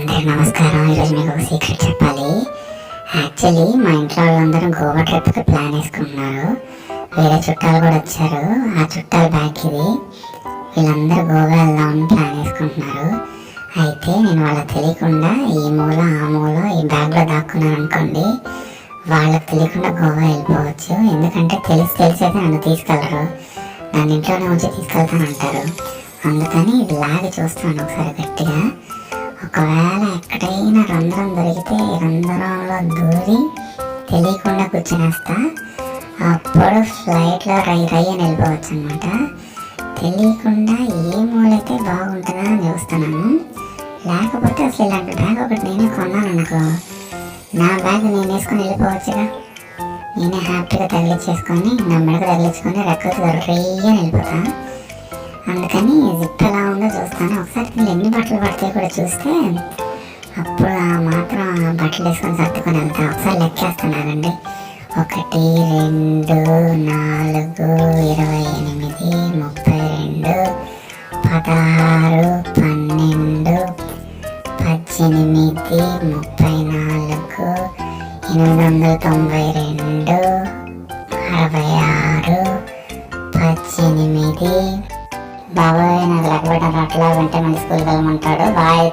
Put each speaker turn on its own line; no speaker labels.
అందరికీ నమస్కారం. ఈరోజు మీకు ఒక సీక్రెట్ చెప్పాలి యాక్చువల్లీ మా ఇంట్లో వాళ్ళందరూ గోవా ట్రిప్కి ప్లాన్ వేసుకుంటున్నారు. వేరే చుట్టాలు కూడా వచ్చారు. ఆ చుట్టాల బ్యాక్ ఇది. వీళ్ళందరూ గోవా వెళ్దామని ప్లాన్ వేసుకుంటున్నారు. అయితే నేను వాళ్ళకి తెలియకుండా ఈ మూల ఆ మూల ఈ బ్యాగ్లో దాక్కున్నాను అనుకోండి వాళ్ళకి తెలియకుండా గోవా వెళ్ళిపోవచ్చు. ఎందుకంటే తెలిసి తెలిసి అయితే నన్ను తీసుకెళ్ళరు. నన్ను ఇంట్లోనే ఉంచి తీసుకెళ్తానంటారు. అందుకని ఇది లాగి చూస్తాను ఒకసారి గట్టిగా. ఒకవేళ ఎక్కడైనా రంధ్రం దొరికితే రంధ్రంలో దూరి తెలియకుండా కూర్చునేస్తా. అప్పుడు ఫ్లైట్లో రై రై అని వెళ్ళిపోవచ్చు అనమాట తెలియకుండా ఏ మూలైతే బాగుంటుందా అని చూస్తున్నాను. లేకపోతే అసలు ఇలాంటి బ్యాగ్ ఒకటి నేనే కొన్నాను అనుకో. నా బ్యాగ్ నేను వేసుకొని వెళ్ళిపోవచ్చుగా. నేనే హ్యాపీగా తగిలించేసుకొని నా మెడకు తగిలించుకొని రెక్కలతో రయ్యని వెళ్ళిపోతాను అందుకని జిప్ ఎలా ఉందో చూస్తాను. ఒకసారి వీళ్ళు ఎన్ని బట్టలు పడతాయి కూడా చూస్తే అప్పుడు ఆ మాత్రం బట్టలు వేసుకొని సర్దుకొని వెళ్తా ఒకసారి లెక్కేస్తున్నానండి ఒకటి రెండు నాలుగు ఇరవై ఎనిమిది ముప్పై రెండు పదహారు పన్నెండు పద్దెనిమిది ముప్పై నాలుగు ఎనిమిది వందల తొంభై రెండు అరవై ఆరు పద్దెనిమిది బాబాయ్ నాకు లెక్క లెక్కబెట్టిన అట్లా వెంటనే మళ్ళీ స్కూల్కి వెళ్ళమంటాడు బాయ్